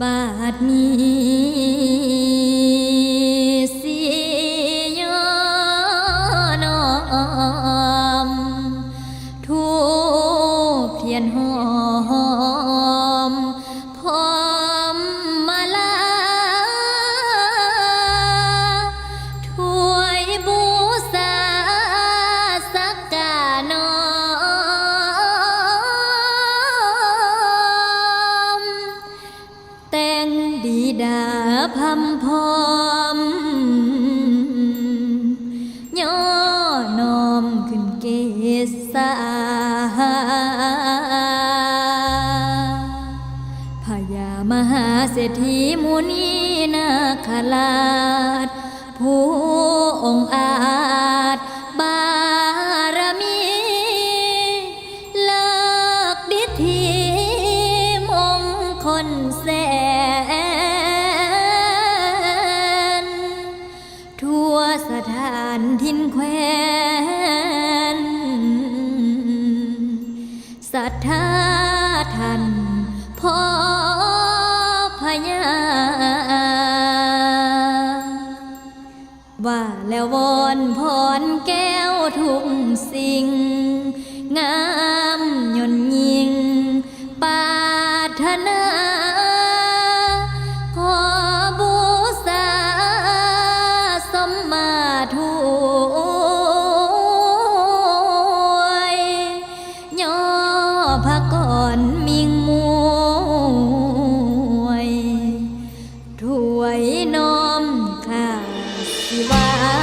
บาดมีสียอนอมทูเพียนหอ ดาพัมพอมย่อนอมขึ้นเกษาพญามหาเศรษฐีมุนีนาคราชผู้องอาจบารมีเลิกดิธีมงคลแสนานทินแควนศรัทธาท่านพ่อพญาว่าแล้ววอนพรแก้วทุกสิ่ง งามยนยิ ถุยย่อพระก่อนมิงมวยถวยน้อมข้าสิวา